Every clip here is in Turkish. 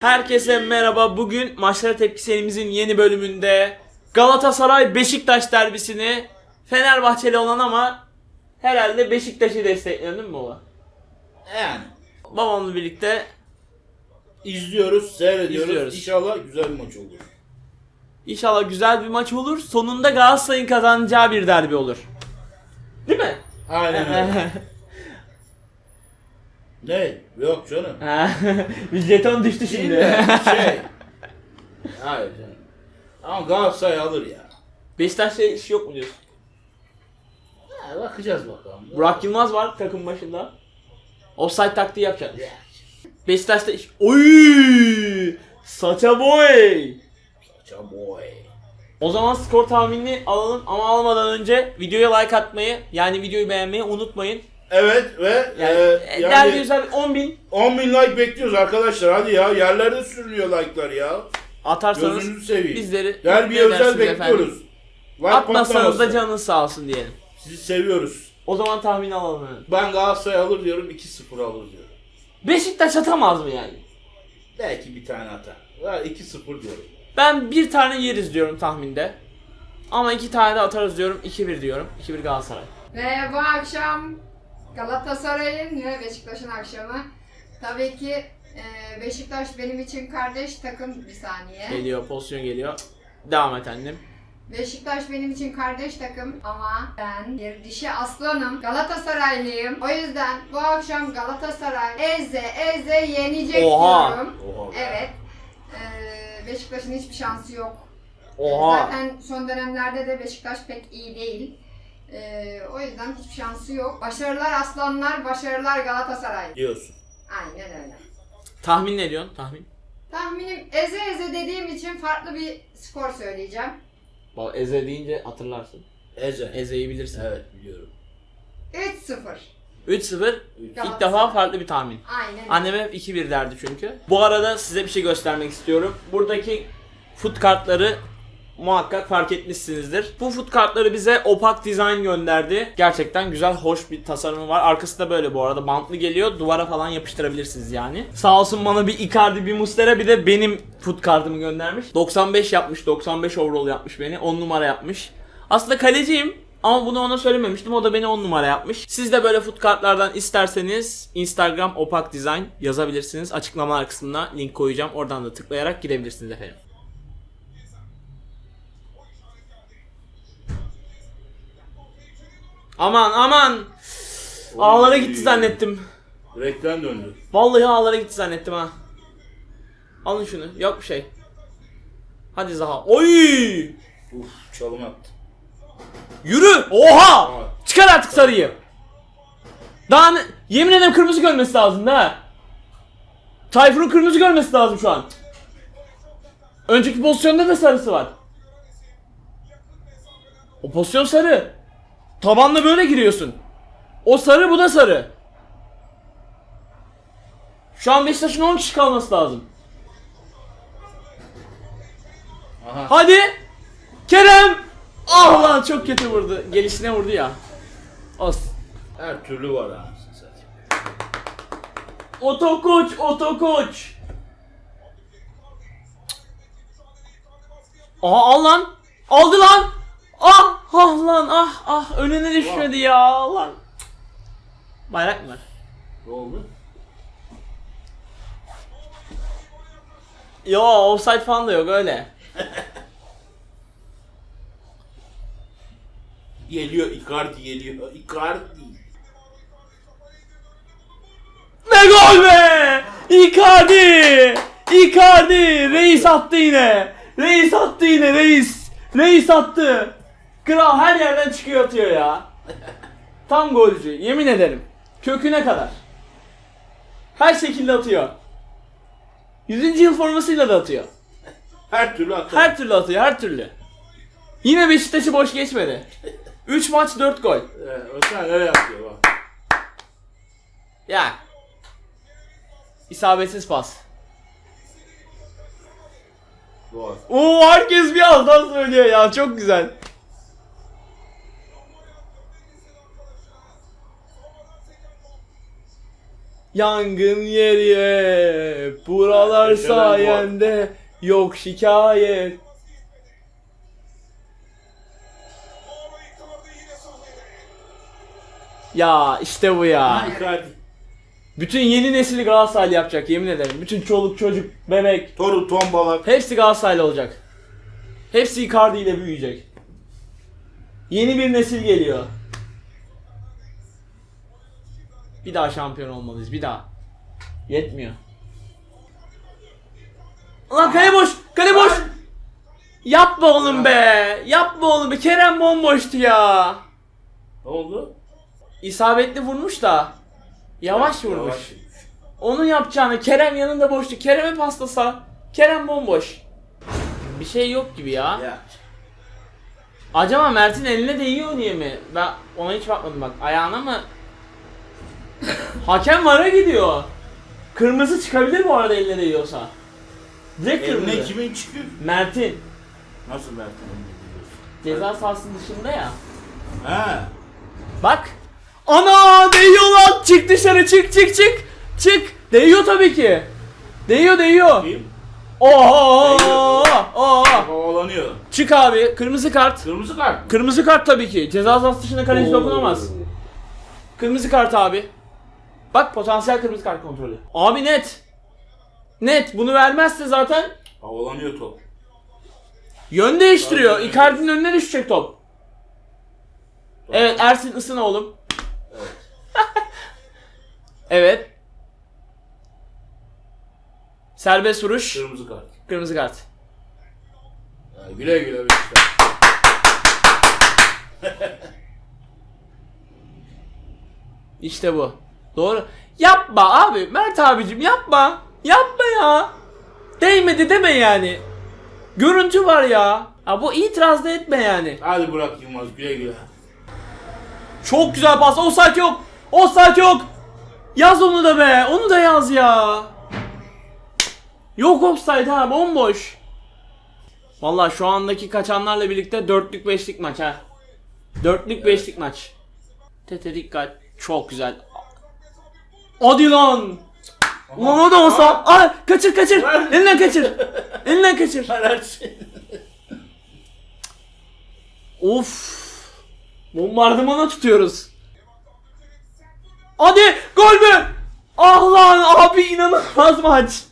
Herkese merhaba. Bugün maçlara tepki serimizin yeni bölümünde Galatasaray Beşiktaş derbisini Fenerbahçeli olan ama herhalde Beşiktaş'ı destekliyor değil mi baba? Yani Babamla birlikte izliyoruz, seyrediyoruz. İzliyoruz. İnşallah güzel bir maç olur. inşallah güzel bir maç olur. Sonunda Galatasaray'ın kazanacağı bir derbi olur. Değil mi? Aynen öyle. ne? Yok canım. bir jeton düştü şimdi. şey. Hayır canım. Ama Galatasaray alır ya. Beşiktaş'ta iş yok mu diyorsun? Ha, bakacağız bakalım. Burak Yılmaz var takım başında. Offside taktiği yapacak. Beşiktaş'ta iş... Oy! Saça boy! Çaboy. O zaman skor tahminini alalım ama almadan önce videoya like atmayı yani videoyu beğenmeyi unutmayın. Evet ve Yani, e, e, yani özel 10 bin 10 bin like bekliyoruz arkadaşlar. Hadi ya yerlerde sürünüyor like'lar ya. atarsanız Gözünüzü seveyim. bizleri Derbiye mutlu özel edersiniz bekliyoruz. efendim. Like Atmazsanız da patlamasın. canınız sağ olsun diyelim. Sizi seviyoruz. O zaman tahmin alalım hemen. Ben Galatasaray alır diyorum 2-0 alır diyorum. Beşiktaş atamaz mı yani? Belki bir tane atar. Ya 2-0 diyorum. Ben bir tane yeriz diyorum tahminde. Ama iki tane de atarız diyorum. 2-1 diyorum. 2-1 Galatasaray. Ve bu akşam Galatasaray'ın ve Beşiktaş'ın akşamı. Tabii ki e, Beşiktaş benim için kardeş takım bir saniye. Geliyor pozisyon geliyor. Devam et annem. Beşiktaş benim için kardeş takım ama ben bir dişi aslanım. Galatasaraylıyım. O yüzden bu akşam Galatasaray eze eze yenecek Oha. diyorum. Oha. Evet. E, Beşiktaş'ın hiçbir şansı yok. Oha. Zaten son dönemlerde de Beşiktaş pek iyi değil. Ee, o yüzden hiçbir şansı yok. Başarılar aslanlar, başarılar Galatasaray. Diyorsun. Aynen öyle. Tahmin ne diyorsun? Tahmin. Tahminim eze eze dediğim için farklı bir skor söyleyeceğim. Bak Eze deyince hatırlarsın. Eze. Eze'yi bilirsin. Evet biliyorum. 3-0. 3-0. İlk Galatasaray. defa farklı bir tahmin. Aynen. Annem hep 2-1 derdi çünkü. Bu arada size bir şey göstermek istiyorum. Buradaki foot kartları muhakkak fark etmişsinizdir. Bu foot kartları bize Opak Design gönderdi. Gerçekten güzel, hoş bir tasarımı var. Arkası da böyle bu arada. Bantlı geliyor. Duvara falan yapıştırabilirsiniz yani. Sağ olsun bana bir Icardi, bir Mustera bir de benim foot kartımı göndermiş. 95 yapmış, 95 overall yapmış beni. 10 numara yapmış. Aslında kaleciyim. Ama bunu ona söylememiştim. O da beni 10 numara yapmış. Siz de böyle foot kartlardan isterseniz Instagram Opak Design yazabilirsiniz. Açıklamalar kısmına link koyacağım. Oradan da tıklayarak gidebilirsiniz efendim. Aman aman. Ağlara gitti zannettim. Direkten döndü. Vallahi ağlara gitti zannettim ha. Alın şunu. Yok bir şey. Hadi Zaha. Oy! Uf çalım attı. Yürü! Oha! Çıkar artık sarıyı. Daha ne- yemin ederim kırmızı görmesi lazım ha. Tayfur'un kırmızı görmesi lazım şu an. Önceki pozisyonda da sarısı var. O pozisyon sarı. Tabanla böyle giriyorsun. O sarı bu da sarı. Şu an Beşiktaş'ın 10 kişi kalması lazım. Aha. Hadi. Kerem. Ah lan çok kötü vurdu. Gelişine vurdu ya. Olsun. Her türlü var satayım. Otokoç, otokoç. Aha al lan. Aldı lan. Ah, ah lan, ah, ah. Önüne düşmedi ya lan. Bayrak mı? Ne oldu? Yo, offside falan da yok öyle. Geliyor Icardi geliyor. Icardi. Ne gol be! Icardi! Icardi! Reis attı yine. Reis attı yine reis. Reis attı. Kral her yerden çıkıyor atıyor ya. Tam golcü yemin ederim. Köküne kadar. Her şekilde atıyor. 100. yıl formasıyla da atıyor. Her türlü atar. Her türlü atıyor her türlü. Yine Beşiktaş'ı boş geçmedi. 3 maç 4 gol. Evet, sen öyle yapıyor bak. Ya. İsabetsiz pas. Doğru. Oo herkes bir ağızdan söylüyor ya çok güzel. Yangın yeri buralar sayende yok şikayet. Ya işte bu ya. Bütün yeni nesili Galatasaraylı yapacak yemin ederim. Bütün çoluk çocuk, bebek Toru tombalak. hepsi Galatasaraylı olacak. Hepsi Icardi ile büyüyecek. Yeni bir nesil geliyor. Bir daha şampiyon olmalıyız. Bir daha. Yetmiyor. Ulan kale boş! Kale boş! Yapma oğlum be! Yapma oğlum be! Kerem bomboştu ya! Ne oldu? İsabetli vurmuş da. Yavaş vurmuş. Yavaş. Onun yapacağını Kerem yanında boştu. Kerem'e paslasa. Kerem bomboş. Bir şey yok gibi ya. Ya. Acaba Mert'in eline değiyor diye mi? Ben ona hiç bakmadım bak. Ayağına mı? Hakem vara gidiyor. Kırmızı çıkabilir bu arada eline değiyorsa. Direkt kırmızı. Eline kimin çıkıyor? Mert'in. Nasıl Mert'in eline? Ceza sahasının dışında ya. Ha. Bak. Ana değiyor lan. Çık dışarı çık çık çık. Çık. Değiyor tabii ki. Değiyor değiyor. Kim? Değiyor. Oho. Havalanıyor. Çık abi. Kırmızı kart. Kırmızı kart mı? Kırmızı kart tabii ki. Ceza sahası dışında kaleci dokunamaz. Kırmızı kart abi. Bak potansiyel kırmızı kart kontrolü. Abi net. Net. Bunu vermezse zaten Havalanıyor top. yön değiştiriyor. Tabii. Icardi'nin önüne düşecek top. Evet Ersin ısın oğlum. Evet. Evet. Serbest vuruş. Kırmızı kart. Kırmızı kart. Ha, güle güle Beşiktaş. İşte bu. Doğru. Yapma abi. Mert abicim yapma. Yapma ya. Değmedi deme yani. Görüntü var ya. Ha bu itiraz da etme yani. Hadi Burak Yılmaz güle güle. Çok güzel pas. Offside yok. Offside yok. Yaz onu da be. Onu da yaz ya. Yok offside ha. Bomboş. Vallahi şu andaki kaçanlarla birlikte dörtlük beşlik maç ha. Dörtlük beşlik maç. Tete dikkat. Çok güzel. Hadi lan. Ulan o da olsa. Ay kaçır kaçır. Elinden kaçır. Elinden kaçır. Fenersin. Of. Bombardımana tutuyoruz. Hadi gol mü? Ah lan abi inanılmaz maç.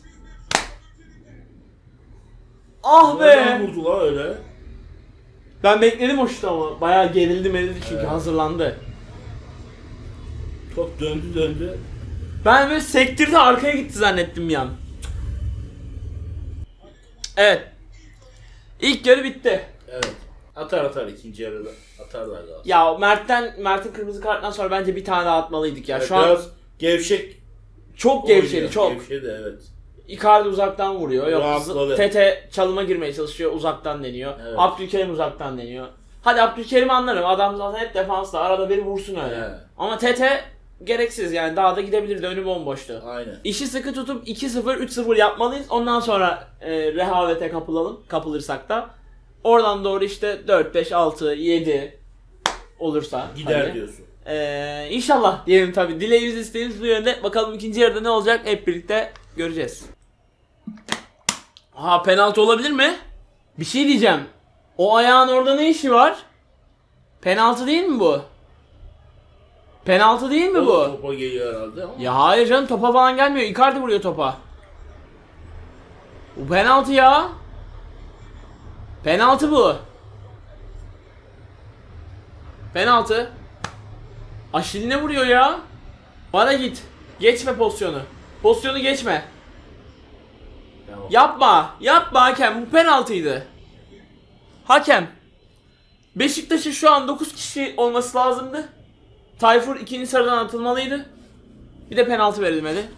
Ah Nereden be. vurdu la öyle? Ben bekledim o şutu ama bayağı gerildi merildi çünkü hazırlandı. Top döndü döndü. Ben böyle sektirdi arkaya gitti zannettim bir an. Evet. İlk yarı bitti. Evet. Atar atar ikinci yarıda. Atarlar daha. Ya Mert'ten Mert'in kırmızı karttan sonra bence bir tane daha atmalıydık ya. Evet, Şu an biraz gevşek çok gevşedi oynuyor. çok. Gevşedi evet. Icardi uzaktan vuruyor. Yok. Tete çalıma girmeye çalışıyor. Uzaktan deniyor. Evet. Abdülkerim uzaktan deniyor. Hadi Abdülkerim'i anlarım. Adam zaten hep defansta. Arada bir vursun öyle. Evet. Ama Tete gereksiz yani. Daha da gidebilirdi. Önü bomboştu. Aynen. İşi sıkı tutup 2-0, 3-0 yapmalıyız. Ondan sonra e, rehavete kapılalım. Kapılırsak da. Oradan doğru işte 4, 5, 6, 7 olursa. Gider tabii. diyorsun. Ee, inşallah diyelim tabi. Dileğimiz isteğimiz bu yönde. Bakalım ikinci yarıda ne olacak hep birlikte göreceğiz. Ha penaltı olabilir mi? Bir şey diyeceğim. O ayağın orada ne işi var? Penaltı değil mi bu? Penaltı değil mi bu? Topa geliyor herhalde ama. Ya hayır canım topa falan gelmiyor. Icardi vuruyor topa. Bu penaltı ya. Penaltı bu. Penaltı. Aşiline vuruyor ya. Bana git. Geçme pozisyonu. Pozisyonu geçme. Tamam. Yapma. Yapma hakem. Bu penaltıydı. Hakem. Beşiktaş'ın şu an 9 kişi olması lazımdı. Tayfur ikinci sıradan atılmalıydı. Bir de penaltı verilmedi.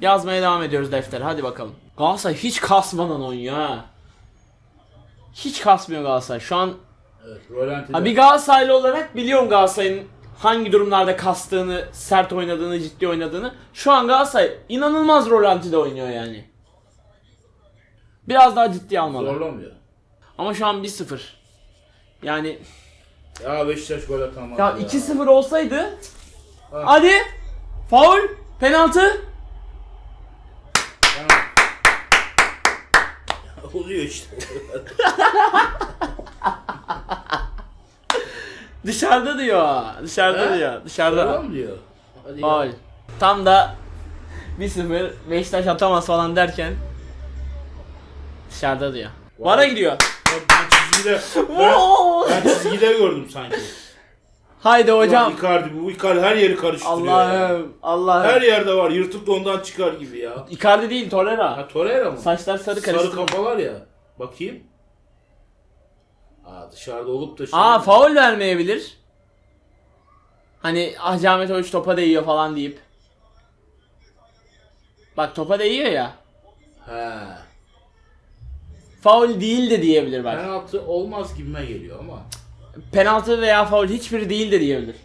Yazmaya devam ediyoruz deftere. Hadi bakalım. Galatasaray hiç kasmadan oynuyor ha. Hiç kasmıyor Galatasaray. Şu an Evet. Rolanti'de. ha, bir Galatasaraylı olarak biliyorum Galatasaray'ın hangi durumlarda kastığını, sert oynadığını, ciddi oynadığını. Şu an Galatasaray inanılmaz rolantide oynuyor yani. Biraz daha ciddi almalı. Zorlamıyor. Ama şu an 1-0. Yani Ya Beşiktaş gol atamadı ya ya. 2-0 olsaydı Ha. hadi faul Penaltı. Oluyor işte. Dışarıda diyor. Dışarıda He? diyor. Dışarıda. Tamam diyor. Hadi Faul. Tam da 1-0 Beşiktaş atamaz falan derken dışarıda diyor. Vara gidiyor. Ya Ben çizgide, ben, ben çizgide gördüm sanki. Haydi hocam. Ulan Icardi bu Icardi her yeri karıştırıyor ya. Allah'ım. Allah'ım. Her yerde var. Yırtık da ondan çıkar gibi ya. Icardi değil Torreira. Ha Torreira mı? Saçlar sarı Sarı karıştı. kafa var ya. Bakayım. Aa dışarıda olup da şey. Aa faul vermeyebilir. Hani ah Ahmet Hoca topa değiyor falan deyip. Bak topa değiyor ya. He. Faul değil de diyebilir bak. Penaltı olmaz gibime geliyor ama. Penaltı veya faul hiçbiri değil de diyebilir.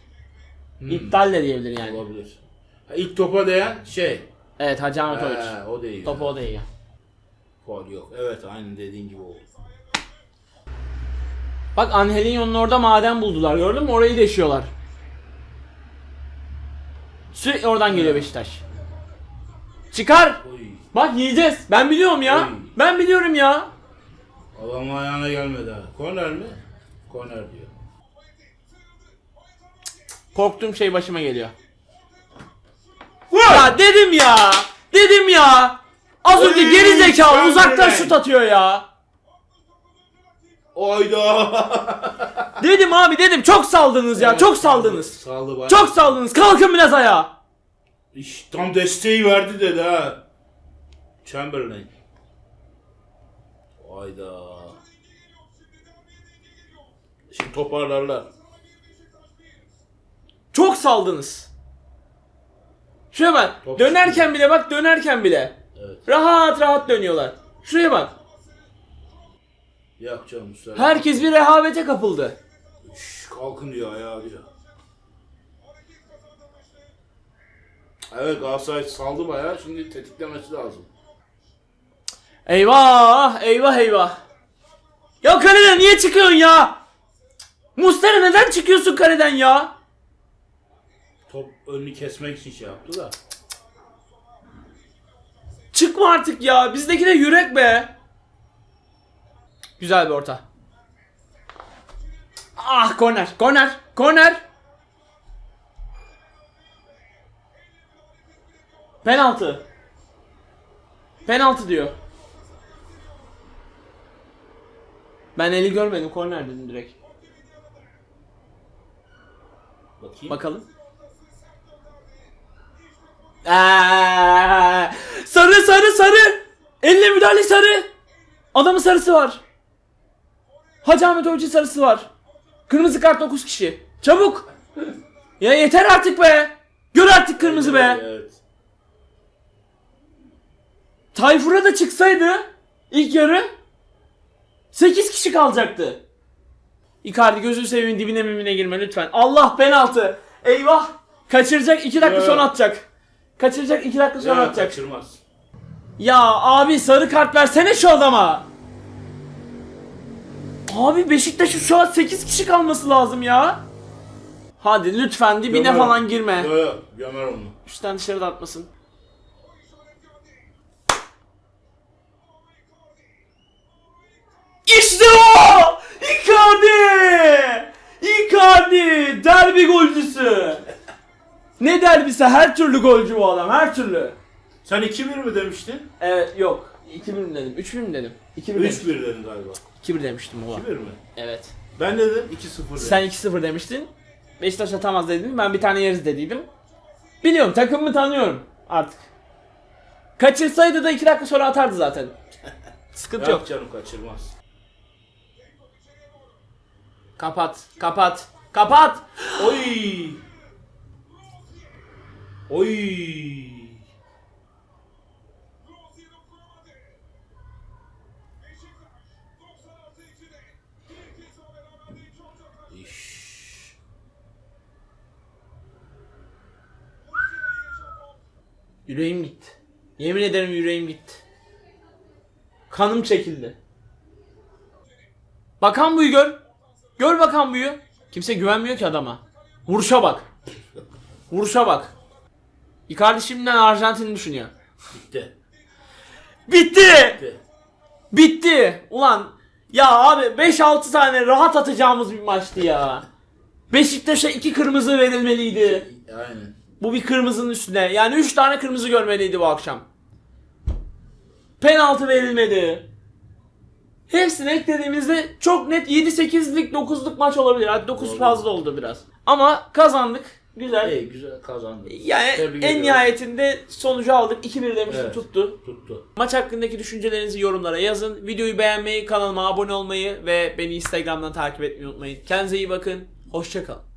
Hmm, İptal de diyebilir yani. Olabilir. İlk topa değen şey. Evet Hacı Ahmet Hoca. He, o değil. Topa o değiyor. Faul yok. Evet aynen dediğin gibi oldu. Bak Angelinho'nun orada maden buldular gördün mü? Orayı deşiyorlar. Sürekli oradan geliyor Beşiktaş. Çıkar! Oy. Bak yiyeceğiz. Ben biliyorum ya. Oy. Ben biliyorum ya. Adamın ayağına gelmedi ha. Korner mi? Korner diyor. Korktuğum şey başıma geliyor. Ya dedim ya. Dedim ya. Az önce Oy, geri zekalı uzaktan de. şut atıyor ya. Oyda. Dedim abi dedim çok saldınız ya. Çok saldınız. Sağlı bayağı. Çok saldınız. Kalkın biraz ayağa. İş, tam desteği verdi dedi ha. Chamberlain. Hayda. Şimdi toparlarlar. Çok saldınız. Şuraya bak. Top dönerken bile bak dönerken bile. Evet. Rahat rahat dönüyorlar. Şuraya bak. Yak canım sen. Herkes bir rehavete kapıldı. Şş, kalkın diyor ayağa diyor. Evet Galatasaray saldı bayağı şimdi tetiklemesi lazım. Eyvah eyvah eyvah. Ya kaleden niye çıkıyorsun ya? Mustera neden çıkıyorsun kaleden ya? Top önünü kesmek için şey yaptı da. Çıkma artık ya. Bizdeki de yürek be. Güzel bir orta. Ah korner. Korner. Korner. Penaltı. Penaltı diyor. Ben eli görmedim. Korner dedim direkt. Bakayım. Bakalım. Aa, sarı sarı sarı. Elle müdahale sarı. Adamın sarısı var. Hacı Ahmet Hoca sarısı var. Kırmızı kart 9 kişi. Çabuk. Ya yeter artık be. Gör artık kırmızı be. Evet. Tayfur'a da çıksaydı ilk yarı 8 kişi kalacaktı. Icardi gözünü seveyim dibine mimine girme lütfen. Allah penaltı. Eyvah. Kaçıracak 2 dakika sonra atacak. Kaçıracak 2 dakika sonra Ya atacak. kaçırmaz. Ya abi sarı kart versene şu adama. Abi Beşiktaş'ın şu an 8 kişi kalması lazım ya. Hadi lütfen dibine Gömer. falan girme. Yok yok gömer onu. Üstten dışarıda atmasın. İşte o! Icardi! Icardi! Derbi golcüsü! Ne derbisi? Her türlü golcü bu adam, her türlü. Sen 2-1 mi demiştin? Evet, yok. 2-1 mi dedim? 3-1 mi dedim? 2-1 demiştim. 3-1 dedin galiba. 2-1 demiştim baba. 2-1 mi? Evet. Ben dedim? 2-0 dedim. Sen 2-0 demiştin. Beşiktaş atamaz dedin. Ben bir tane yeriz dediydim. Biliyorum takımımı tanıyorum artık. Kaçırsaydı da 2 dakika sonra atardı zaten. Sıkıntı Yok yok. canım kaçırmaz. Kapat, kapat, kapat. Oy! Oy! İş. Yüreğim gitti. Yemin ederim yüreğim gitti. Kanım çekildi. Bakan buyu gör. Gör bakan buyu. Kimse güvenmiyor ki adama. Vuruşa bak. Vuruşa bak. Icardi şimdiden Arjantin'i düşünüyor. Bitti. Bitti! Bitti. Bitti! Ulan ya abi 5-6 tane rahat atacağımız bir maçtı ya. Beşiktaş'a 2 kırmızı verilmeliydi. Aynen. Bu bir kırmızının üstüne. Yani 3 tane kırmızı görmeliydi bu akşam. Penaltı verilmedi. Hepsini eklediğimizde çok net 7-8'lik 9'luk maç olabilir. Hadi 9 Oldu. fazla oldu biraz. Ama kazandık. Güzel. İyi güzel kazandı. Yani Tebrik en ediyorum. nihayetinde sonucu aldık. 2-1 demiştim Evet. tuttu. Tuttu. Maç hakkındaki düşüncelerinizi yorumlara yazın. Videoyu beğenmeyi, kanalıma abone olmayı ve beni Instagram'dan takip etmeyi unutmayın. Kendinize iyi bakın. Hoşçakalın.